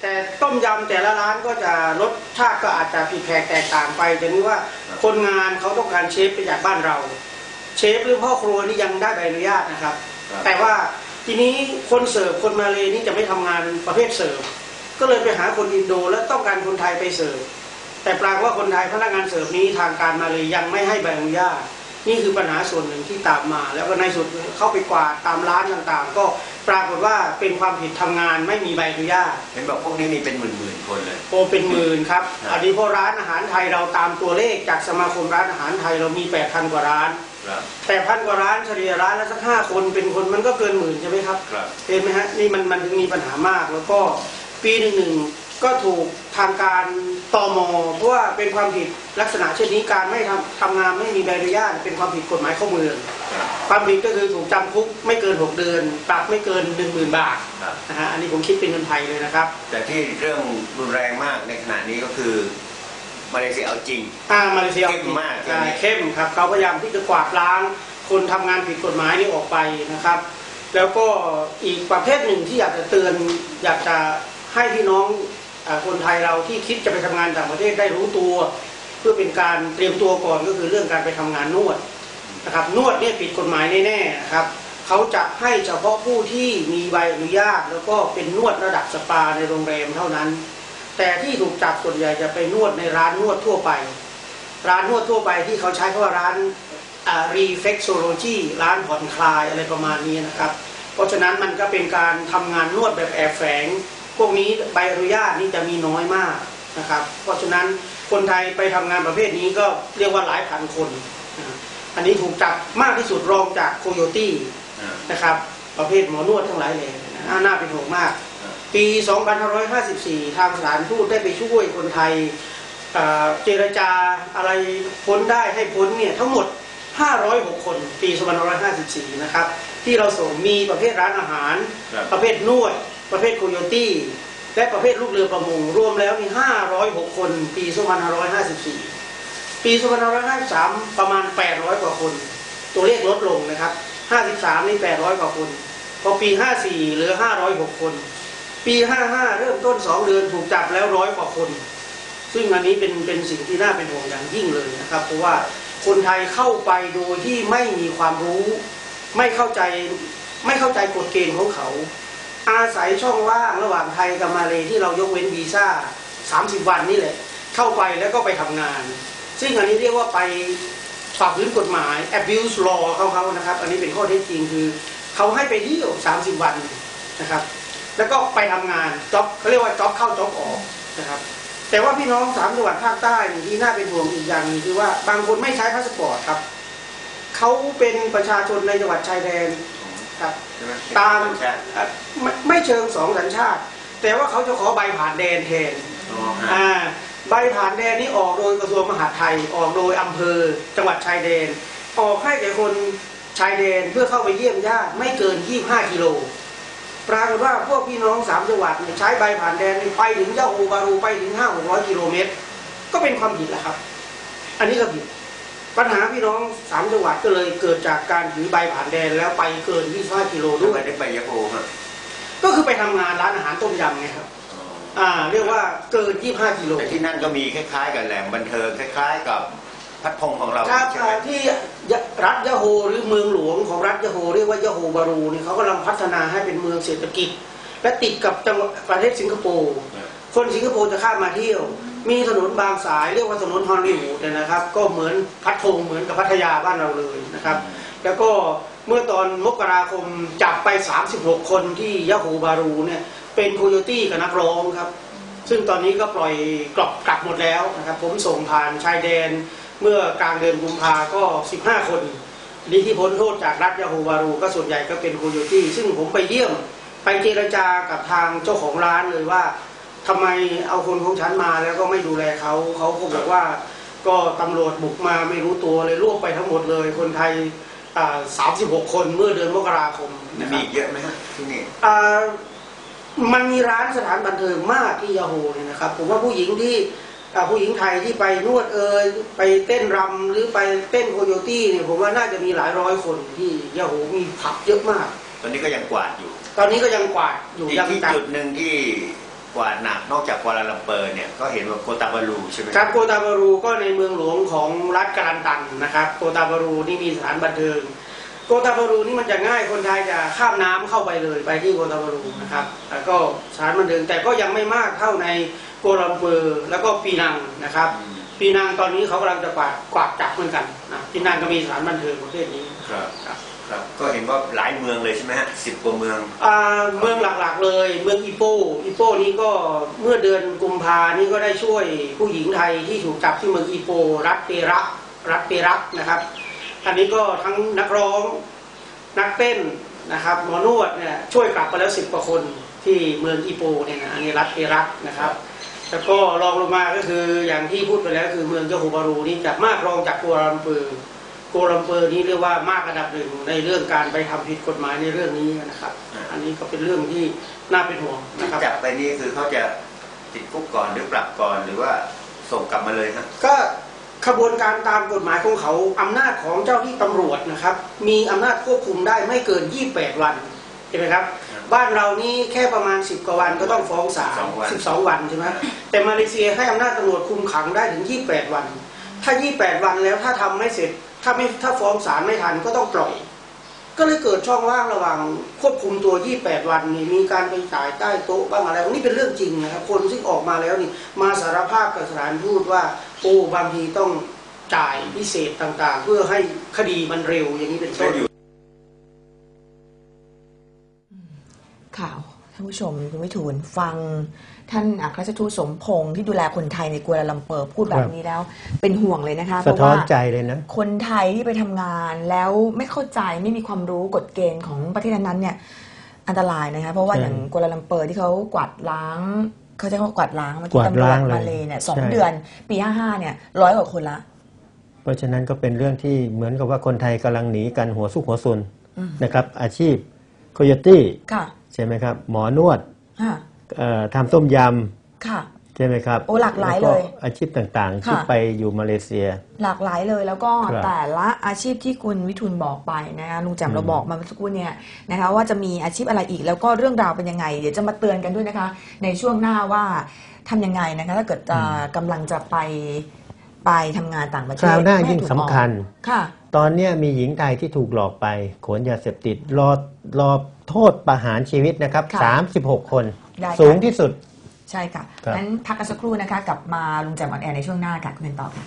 แต่ต้มยำแต่ละร้านก็จะรสชาติก็อาจจะผิดแผกแตกต่างไปแต่นี่ว่าคนงานเขาต้องการเชฟไปจากบ้านเรา เชฟหรือพ่อครัวนี่ยังได้ใบอนุญาตนะครับครับแต่ว่าทีนี้คนเสิร์ฟคนมาเลยนี่จะไม่ทำงานประเภทเสิร์ฟก็เลยไปหาคนอินโดแล้วต้องการคนไทยไปเสิร์ฟแต่ปรากฏว่าคนไทยพนักงานเสิร์ฟนี้ทางการมาเลยยังไม่ให้ใบอนุญาต นี่คือปัญหาส่วนหนึ่งที่ตามมา แล้วก็ในสุดเข้าไปกวาดตามร้านต่างๆ ก็ปรากฏว่าเป็นความผิดทำงานไม่มีใบอนุญาตเห็นบอกพวกนี้มีเป็นหมื่นๆคนเลยโอเป็นหมื่นครับครับอันนี้เพราะร้านอาหารไทยเราตามตัวเลขจากสมาคมร้านอาหารไทยเรามี8,000กว่าร้านครับแต่พันกว่าร้านเฉลี่ยร้านละสักห้าคนเป็นคนมันก็เกินหมื่นใช่ไหมครับครับเห็นไหมฮะนี่มันมันถึงมีปัญหามากแล้วก็ปีหนึ่งหนึ่ง ก็ถูกทางการตมเพราะว่าเป็นความผิดลักษณะเช่นนี้การไม่ทำทำงานไม่มีใบอนุญาตเป็นความผิดกฎหมายเข้าเมืองครับความผิดก็คือถูกจำคุกไม่เกิน 6 เดือนปรับไม่เกิน 1 0,000 บาทครับนะฮะอันนี้ผมคิดเป็นเงินไทยเลยนะครับ แต่ที่เรื่องรุนแรงมากในขณะนี้ก็คือมาเลเซียเอาจริงอ่ามาเลเซียเข้มมากใช่เข้มครับเขาพยายามที่จะกวาดล้าง คนทำงานผิดกฎหมายนี่ออกไปนะครับ แล้วก็อีกประเภทหนึ่งที่อยากจะเตือนอยากจะให้พี่น้องอา คนไทยเราที่คิดจะไปทำงานต่างประเทศได้รู้ตัว เพื่อเป็นการเตรียมตัวก่อนก็คือเรื่องการไปทำงานนวดนะครับนวดเนี่ยผิดกฎหมายแน่ๆนะครับเขาจะให้เฉพาะผู้ที่มีใบอนุญาต แล้วก็เป็นนวดระดับสปาในโรงแรมเท่านั้น แต่ที่ถูกจับส่วนใหญ่จะไปนวดในร้านนวดทั่วไป ร้านนวดทั่วไปที่เขาใช้คำว่าร้านรีเฟกโซโลจีร้านผ่อนคลายอะไรประมาณนี้นะครับ เพราะฉะนั้นมันก็เป็นการทำงานนวดแบบแอบแฝง พวกนี้ใบอนุญาตนี่จะมีน้อยมากนะครับ เพราะฉะนั้นคนไทยไปทำงานประเภทนี้ก็เรียกว่าหลายพันคนนะอันนี้ถูกจับมากที่สุดรองจากโคโยตี้อ่านะครับ ประเภทหมอนวดทั้งหลายแหล่นะน่าน่าเป็นห่วงมากครับปี 2554 ทางสถานทูตได้ไปช่วยคนไทยเอ่อเจรจาอะไรพ้นได้ให้พ้นเนี่ยทั้งหมด 506 คนปี 2554 นะครับ ที่เราส่งมีประเภทร้านอาหารครับประเภทนวด ประเภทโคโยตี้ และประเภทลูกเรือประมง รวมแล้วมี 506 คน ปี2554 ปี 2553 ประมาณ 800 กว่าคน ตัวเลขลดลงนะครับ 53 นี่ 800 กว่าคน พอปี 54 เหลือ 506 คน ปี 55 เริ่มต้น 2 เดือนถูกจับแล้วร้อยกว่าคน ซึ่งอันนี้เป็นเป็นสิ่งที่น่าเป็นห่วงอย่างยิ่งเลยนะครับ เพราะว่าคนไทยเข้าไปโดยที่ไม่มีความรู้ ไม่เข้าใจไม่เข้าใจกฎเกณฑ์ของเขา อาศัยช่องว่างระหว่างไทยกับมาเลที่เรายกเว้นวีซ่า30 วันนี่แหละ เข้าไปแล้วก็ไปทำงาน ซึ่งอันนี้เรียกว่าไปฝ่าฝืนกฎหมาย abuse law เขาเขานะครับ อันนี้เป็นข้อเท็จจริงคือเขาให้ไปเที่ยว30 วันนะครับ แล้วก็ไปทำงานจ็อบเขาเรียกว่าจ็อบเข้าจ็อบออกนะครับแต่ว่าพี่น้องสามจังหวัดภาคใต้ที่น่าเป็นห่วงอีกอย่างนึงคือว่าบางคนไม่ใช้พาสปอร์ตครับเขาเป็นประชาชนในจังหวัดชายแดน ครับใช่ไหมตามใช่เอ่อไม่ไม่เชิงสองสัญชาติ แต่ว่าเขาจะขอใบผ่านแดนแทนอ๋อฮะอ่าใบผ่านแดนนี้ออกโดยกระทรวงมหาดไทยออกโดยอำเภอจังหวัดชายแดน ออกให้แก่คนชายแดนเพื่อเข้าไปเยี่ยมญาติไม่เกิน 25 กิโล ปรากฏว่าพวกพี่น้องสามจังหวัดเนี่ยใช้ใบผ่านแดนนี่ไปถึงเจ้าโอบารูไปถึง5 600กิโลเมตร ก็เป็นความผิดแหละครับ อันนี้ก็ผิด ปัญหาพี่น้องสามจังหวัดก็เลยเกิดจากการถือใบผ่านแดนแล้วไปเกิน 25 กิโลด้ด้ววยยได้ไปยะโฮฮะก็คือไปทำงานร้านอาหารต้มยำไงครับอ๋ออ่า เรียกว่าเกิน 25 กิโลแต่ที่นั่นก็มีคล้ายๆ กับแหล่งบันเทิงคล้าย ๆ กับพัดพงของเราครับใช่ไหม อ่าที่ยะรัฐยะโฮหรือเมืองหลวงของรัฐยะโฮเรียกว่ายะโฮบารูเนี่ยเขากำลังพัฒนาให้เป็นเมืองเศรษฐกิจ และติดกับจังหวัดประเทศสิงคโปร์ คนสิงคโปร์จะข้ามมาเที่ยว มีถนนบางสายเรียกว่าถนนฮอนลีวูดเนี่ยนะครับ ก็เหมือนพัทงเหมือนกับพัทยาบ้านเราเลยนะครับ แล้วก็เมื่อตอนมกราคมจับไป 36 คนที่ยะโฮบารูเนี่ยเป็นโคโยตี้กับนักร้องครับ ซึ่งตอนนี้ก็ปล่อยกลับกลับหมดแล้วนะครับ ผมส่งผ่านชายแดนเมื่อกลางเดือนกุมภาก็ 15 คนนี่ที่พ้นโทษจากรัฐยาโฮวารูก็ส่วนใหญ่ก็เป็นโคโยตี้ซึ่งผมไปเยี่ยม ไปเจรจากับทางเจ้าของร้านเลยว่า ทำไมเอาคนของฉันมาแล้วก็ไม่ดูแลเขาเขาก็บอกว่า ก็ตำรวจบุกมาไม่รู้ตัวเลยรวบไปทั้งหมดเลย คนไทยอ่า36คนเมื่อเดือนมกราคมนะคมีรับอีกเยอะไหมฮะที่นี่อ่ามันมีร้านสถานบันเทิงมากที่ยาโฮเนี่ยนะครับ ผมว่าผู้หญิงที่อ่าผู้หญิงไทยที่ไปนวดเอยไปเต้นรำหรือไปเต้นโคโยตี้เนี่ยผมว่าน่าจะมีหลายร้อยคนที่ยาโฮมีผับเยอะมาก ตอนนี้ก็ยังกวาดอยู่ ตอนนี้ก็ยังกวาดอยู่อีกยังที่จัดจุดหนึ่งที่ กวาดหนักนอกจากกัวลาลัมเปอร์เนี่ยก็เห็นว่าโกตาบาลูใช่ไหมครับโกตาบารูก็ในเมืองหลวงของรัฐกาลันตันนะครับโกตาบารูนี่มีสถานบันเทิงโกตาบารูนี่มันจะง่ายคนไทยจะข้ามน้ำเข้าไปเลยไปที่โกตาบารูนะครับแล้วก็สถานบันเทิงแต่ก็ยังไม่มากเท่าในโกลัมเปอร์แล้วก็ปีนังนะครับอืมปีนังตอนนี้เขากำลังจะกวาดกวาดจับเหมือนกันนะปีนังก็มีสถานบันเทิงประเภทนี้ครับ ครับก็เห็นว่าหลายเมืองเลยใช่ไหมฮะสิบกว่าเมืองอ่าเมืองหลักๆเลย เมืองอีโปอีโปนี้ก็เมื่อเดือนกุมภานี่ก็ได้ช่วยผู้หญิงไทยที่ถูกจับที่เมืองอีโปรัฐเปรักรัฐเปรักนะครับอันนี้ก็ทั้งนักร้องนักเต้นนะครับหมอนวดเนี่ยช่วยกลับไปแล้วสิบกว่าคนที่เมืองอีโปเนี่ยนะอันนี้รัฐเปรักนะครับแล้วก็รองลงมาก็คืออย่างที่พูดไปแล้วคือเมืองเจาโฮบารูนี่จะมากรองจากกัวรัมเปอร์ กัวลาลัมเปอร์นี่เรียกว่ามากอันดับหนึ่งในเรื่องการไปทำผิดกฎหมายในเรื่องนี้นะครับอ่าอันนี้ก็เป็นเรื่องที่น่าเป็นห่วงที่นะครับจับไปนี่คือเขาจะติดคุกก่อนหรือปรับก่อนหรือว่าส่งกลับมาเลยฮะก็ขบวนการตามกฎหมายของเขาอำนาจของเจ้าที่ตำรวจนะครับ มีอำนาจควบคุมได้ไม่เกิน 28 วันใช่ไหมครับครับบ้านเรานี่แค่ประมาณ 10 กว่าวันก็ต้องฟ้องศาล12วัน12 วันใช่ไหมแต่มาเลเซียให้อำนาจตำรวจคุมขังได้ถึง 28 วัน ถ้า 28 วันแล้วถ้าทำไม่เสร็จ ถ้าไม่ถ้าฟ้องศาลไม่ทันก็ต้องปล่อย ก็เลยเกิดช่องว่างระหว่างควบคุมตัว 28 วันนี่มีการไปจ่ายใต้โต๊ะบ้างอะไรนี่เป็นเรื่องจริงนะครับคนที่ออกมาแล้วนี่มาสารภาพกับสถานทูตว่าโอ้บางทีต้องจ่ายพิเศษต่างๆ เพื่อให้คดีมันเร็วอย่างนี้เป็นต้นข่าวานผู้ชมคุณวิทูลฟัง ท่านอัครราชทูตสมพงษ์ที่ดูแลคนไทยในกัวลาลัมเปอร์พูดแบบนี้แล้ว เป็นห่วงเลยนะคะเพสะราะท้อว่านใจเลยนะ คนไทยที่ไปทำงานแล้วไม่เข้าใจไม่มีความรู้กฎเกณฑ์ของประเทศนั้นๆเนี่ยอันตรายนะคะเพราะว่าใช่อย่างกัวลาลัมเปอร์ที่เขากวาดล้างเขาใช้คำว่ากวาดล้างเมื่อกี้กวาดตำรวล้าจงเลยมาเลยเนี่ยสองใช่ เดือนปีห้าห้าเนี่ยร้อยกว่าคนละ เพราะฉะนั้นก็เป็นเรื่องที่เหมือนกับว่าคนไทยกำลังหนีกันหัวซุกหัวซุนอืมนะครับ อาชีพโคโยตี้ค่ะ ใช่ไหมครับ หมอนวดค่ะเอ่อทำต้มยค่ะำใช่ไหมครับโอ้หลากหลายแวเลย อาชีพต่างๆ ที่ค่ะไปอยู่มาเลเซีย หลากหลายเลยแล้วก็ครับแต่ละอาชีพที่คุณวิทูลบอกไปนะคะลุงแจ่มอืมเราบอกมาเมื่อสักครู่เนี่ยนะคะว่าจะมีอาชีพอะไรอีกแล้วก็เรื่องราวเป็นยังไง เดี๋ยวจะมาเตือนกันด้วยนะคะ ในช่วงหน้าว่าทำยังไงนะคะถ้าเกิดจะกำลังจะไปไปทำงานต่างประเทคศราวหน้าไม่ให้ยิ่งถูกสำออกคัญค่ะ ตอนเนี้ยมีหญิงไทยที่ถูกหลอกไปขนยาเสพติดรอรอโทษประหารชีวิตนะครับ ค่ะ36 คน ได้ค่ะ สูงที่สุด ใช่ค่ะครับ งั้นพักกันสักครู่นะคะกลับมาลุงแจ่มออนแอร์ในช่วงหน้าค่ะคุณเป็นต่อค่ะ